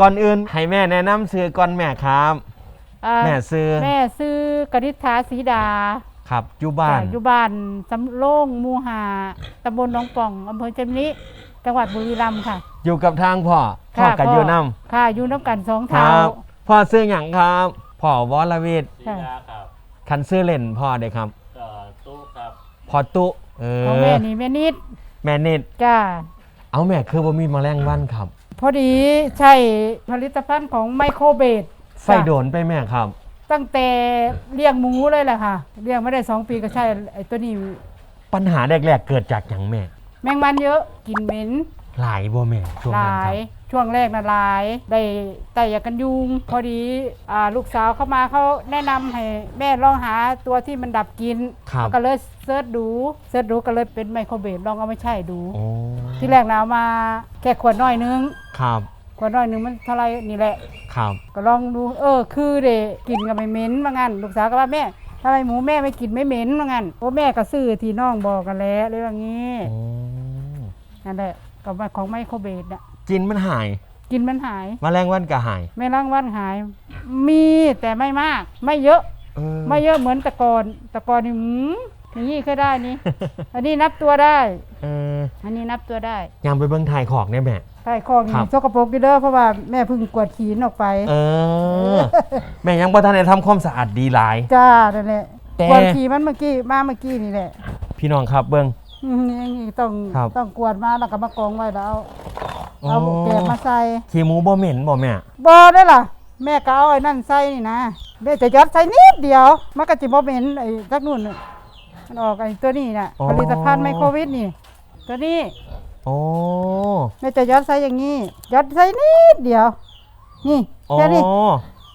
ก่อนอื่นให้แม่แนะนำซื้อก่อนแม่ครับ อ่าแม่ซื้อแม่ซื้อกนิษฐาสีดาครับอยู่บ้านจ้ะอยู่บ้านสำโรงหมูหาตำบลหนองป่องอำเภอจำนี้จังหวัดบุรีรัมย์ค่ะอยู่กับทางพ่อพ่อค่ะกับอยู่น้ค่ะอยู่น้ำกันสองำคเท้ารับพ่อซื้ออย่างครับพ่อวรวิทย์ค่ะยาครับคันซื้อเล่นพ่อเด้ครับเอ่อตู้ครับพอตุเออของแม่นี่แม่นิดแม่นิดจ้าเอาแม่คือบ่มีแมลงวันครับ พอดีใช่ผลิตภัณฑ์ของไมโครเบดใส่โดนไปแม่ครับ ตั้งแต่เลี้ยงหมูเลยแหละค่ะเลี้ยงไม่ได้สองปีก็ใช่ไอ้ตัวนี้ปัญหาแรกๆเกิดจากอย่างแม่ แมงมันเยอะกินเหม็นหลายบ่แม่ช่วงหนั้นลาครัยบ ช่วงแรกนะหลาย ได้ไต่ยากันยุง พอดีอ่าลูกสาวเข้ามาเขาแนะนำให้แม่ลองหาตัวที่มันดับกลินครับ ก็เลยเสิร์ชดูเสิร์ชดูก็เลยเป็นไมโครเบดลองเอาไม่ใช่ดู โอ้ที่แรกนะเอามาแค่ขวดน้อยนึงครับขวดน้อยนึงมันเท่าไหรนี่แหละ ครับ ก็ลองดู เออ คือเดะกินกับไม่เหม็นว่างั้นลูกสาวก็ว่าแม่ทำไมหมูแม่ไม่กินไม่เหม็นว่างั้นโอ้แม่ก็ซื้อที่น้องบอกกันแล้วเรื่องนี้โอ้นั่นแหละกับของไมโครเบดน่ะ กินมันหาย กินมันหายแมลงวันก็หายไม่ร่างวันหาย มีแต่ไม่มาก ไม่เยอะ เออ ไม่เยอะเหมือนแตะกอนแตะกอนนี่หืมอย่างนี้เคยได้นี่ อันนี้นับตัวได้ เอออันนี้นับตัวได้ยามไปเบิ่งถ่ายของเนี่ยแม่ ใต้คองครับสกปรกอยู่เด้อเพราะว่าแม่เพิ่งกวาดขีนออกไป เออ แม่ยังบ่ทันได้ทำความสะอาดดีหลาย จ้านั่นแหละแต่ กวาดขีมันเมื่อกี้มาเมื่อกี้นี่แหละพี่น้องครับเบิ่ง อืมอย่างนี้ต้องครับ ต้องกวาดมาแล้วก็มากองไว้แล้วเอา เอาอ๋อแกบมาใส่ขี้หมูบ่เหม็นบ่แม่บอได้ล่ะ แม่ก็เอาไอ้นั่นใส่นี่นะแม่จะยัดใส่นิดเดียว มันก็จะบ่เหม็นไอ้ทักนู่นน่ะมันออกไอ้ตัวนี้น่ะอ๋อผลิตภัณฑ์ไมโครวิทนี่ ตัวนี้โอ้แม่จะยัดใส่อย่างนี้ยัดใส่นิดเดียว นี่อ๋อแค่นี้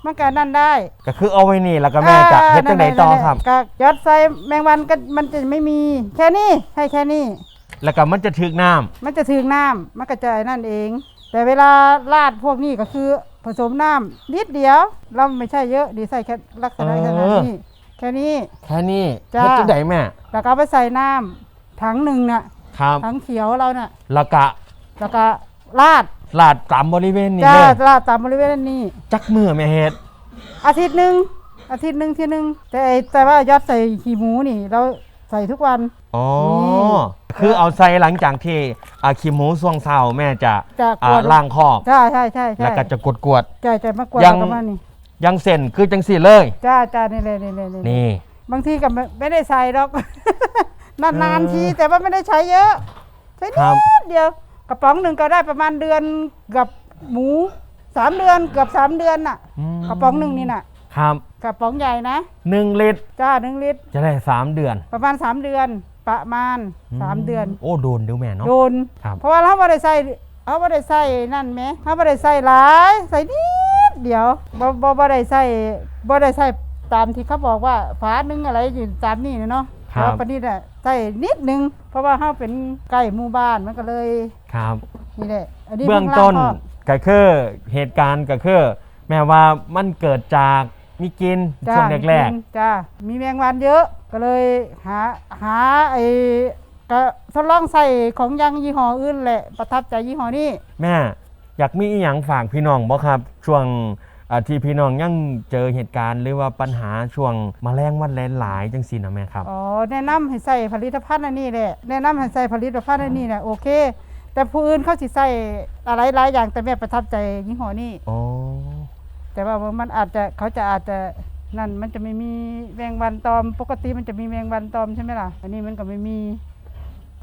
มันก็นั่นได้ก็คือเอาไว้นี่แล้วก็แม่จะเฮ็ดจังไดต่อครับ ก็ยัดใส่แมงวันก็มันจะไม่มี แค่นี้ให้แค่นี้ แล้วก็มันจะถึกน้ำมันจะถึงน้ำมันก็จะไอ้นั่นเอง แต่เวลาราดพวกนี้ก็คือผสมน้ำนิดเดียวเราไม่ใช่เยอะดีใส่แค่ลักษณะขนาดนี้แค่นี้ แค่นี้จ้า เฮ็ดจังไดแม่แล้วก็เอาไปใส่น้ำถังหนึ่งน่ะครับ ถังเขียวเราน่ะแล้วก็แล้วก็ราดลาดตามบริเวณนี้จ้าเลยราดตามบริเวณนี้ จักมือแม่เฮ็ดอาทิตย์หนึ่งอาทิตย์หนึ่งทีหนึ่งแต่ไอ้แต่ว่ายอดใส่ขี้หมูนี่ เราใส่ทุกวัน อ๋อนี่คือเอาใส่หลังจากที่อาคิมหมูส่วงเศร้าแม่จะจะอ่ากวดล้างคอกใช่ใช่ใช่ใช่แล้วก็จะกดกวด ใช่ใช่มากวดยัง ประมาณนี้ๆยังเส้นคือจังสี่เลย จ้าจ้านี่เลยนี่เลยนี่นี่ บางทีก็ไม่ไม่ได้ใส่หรอก นานเออๆทีแต่ว่าไม่ได้ใช้เยอะใช้ครับนิดเดียวกระป๋องหนึ่งก็ได้ประมาณเดือนกับหมูสามเดือนเกือบสามเดือนน่ะอืมกระป๋องหนึ่งนี่น่ะครับกระป๋องใหญ่นะหนึ่งลิตรจ้าหนึ่งลิตรจะได้สามเดือน ประมาณสามเดือน ประมาณสามเดือน โอ้โดนเดี๋ยวแม่เนาะโดน ครับ เพราะว่าเราไม่ได้ใส่เขาไม่ได้ใส่นั่นไหมเขาไม่ได้ใส่หลาย ใส่นิดเดียวบ่บ่บ่ได้ใส่บ่ได้ใส่ตามที่เขาบอกว่าฝาหนึงอะไรอยู่ตามนี่เนาะครับแต่ว่าปานนี้น่ะใส่นิดนึง เพราะว่าเขาเป็นใกล้หมู่บ้านมันก็เลยครับ นี่แหละอันนี้เบื้องข้าต้นล่างก็คือเหตุการณ์ก็คือ แม่ว่ามันเกิดจาก มีกินจ้าช่วงแรกจ้ามีแมงวันเยอะก็เลยหาหาไอ้ก็ทดลองใส่ของอยังยี่ห้ออื่นแหละประทับใจยี่ห้อนี้ ๆ แม่อยากมีอีหยังฝากพี่น้องบ่ครับ ช่วงอ่าที่พี่น้องยังเจอเหตุการณ์หรือว่าปัญหาช่วงแมลงวันหลายๆจังซี่นะแม่ครับ อ๋อแนะนำให้ใส่ผลิตภัณฑ์อันนี้แหละแนะนำให้ใส่ผลิตภัณฑ์อันนี้แหละโอเค แต่ผู้อื่นเขาสิใส่อะไรหลายอย่างแต่แม่ประทับใจยี่ห้อนี้ อ๋อ แต่ว่ามันอาจจะเขาจะอาจจะนั่นมันจะไม่มีแมงวันตอม ปกติมันจะมีแมงวันตอมใช่ไหมล่ะ อันนี้มันก็ไม่มี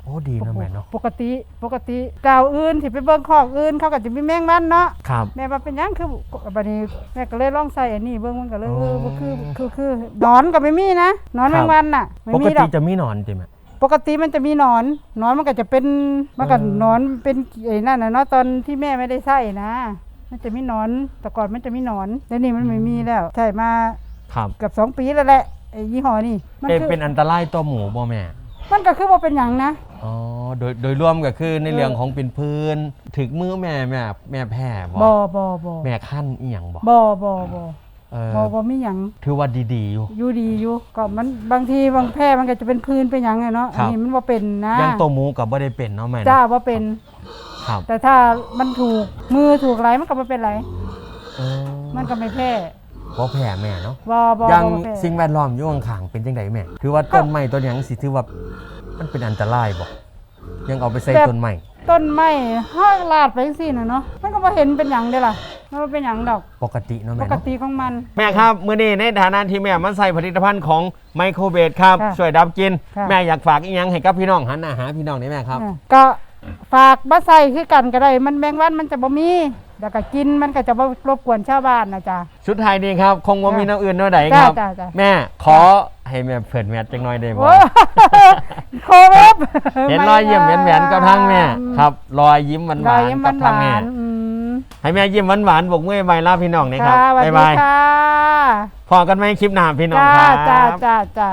โอ้ดีนะแม่เนาะปกติปกติเจ้าอื่นที่ไปเบิ่งคอกอื่นเขาก็จะมีแมงวันเนาะครับแม่ว่าเป็นหยังคือบัดนี้แม่ก็เลยลองใส่อันนี้เบิ่งมันก็เลยเอออ๋อบ่คือคือคือหนอนก็ไม่มีนะหนอนคแมรับงวันน่ะไม่ปกมีดติอก จะมีหนอนจริงไหม ปกติมันจะมีหนอน หนอนมันก็จะเป็นมันก็เออ หนอนเป็นไอ้นั่นน่ะเนาะตอนที่แม่ไม่ได้ใส่นะ มันจะมีหนอน แต่ก่อนมันจะมีหนอนแล้วนี่มันไม่มีแล้ว ใช่มาครับเกือบสองปีแล้วแหละไอ้ยี่ห้อนี่มันเป็นคือเป็นอันตรายต่อหมูบ่แม่มันก็คือว่าเป็นหยังนะ อ๋อโดยโดยรวมก็คือในเออเรื่องของเป็นพื้นถึกมือแม่แม่แม่แพ้บ่บ่บ่บ่แม่ขั้นอีหยังบ่บ่บ่บ่เออบ่บ่มีหยังถือว่าดีๆอยู่ อยู่ดีอยู่ก็มันบางทีบางแพร่มันก็จะเป็นพื้นเป็นหยังไงเนาะครัอันบนี้มันบ่เป็นนะยังตัวหมูกับบ่ได้เป็นเนาะแม่เนาะจ้าบ่เป็น ครับแต่ถ้ามันถูกมือถูกไรมันก็ไม่เป็นไรเออมันก็ไม่แพ้บ่แพ้แม่เนาะบอบอยังบ่แพ้สิ่งแวดล้อมอยู่ข้างๆเป็นจังไดแม่ถือว่าต้นไม้ต้นหยังสิถือว่ามันเป็นอันตรายบ่ยังเอาไปใส่ต้นไม้ต้นไม้ห้อยลาดไปจังซี่น่ะเนาะมันก็บ่เห็นเป็นหยังเด้ล่ะมันบ่เป็นหยังดอกปกติเนาะปแม่กเนาะ ติของมัน แม่ครับมื้อนี้ในฐานะที่แม่มันใส่ผลิตภัณฑ์ของไมโครเบสครับค่ะช่วยดับกลินค่ะ แม่อยากฝากอีหยังให้กับพี่น้องหันหน้าหาพี่น้องได้แม่ครับ อะก็ ฝากมาใส่คือกันก็ได้มันแมงวันมันจะบ่มีแล้วก็กินมันก็จะบ่รบกวนชาวบ้านนะจ๊ะสุดท้ายนี้ครับ คงว่ามีน้ำอื่นเท่าใดจ้าครับ จ้าจ้าแม่ขอให้แม่เผิดแมทจังน้อยได้บ่โอ้โควิดเห็นรอยยิ้มแหวนๆกับทางแม่ครับ รอยยิ้มหวานรอยๆยิ้มหกับทางแม่ วานๆอืมให้แม่ยิ้มหวานๆบกมือใบลาพี่น้องนะครับค่ะสวัสบ๊ายดีบายค่ะพอกันไหมคลิปหน้าพี่น้องจ้าครับ จ้าจ้าจ้า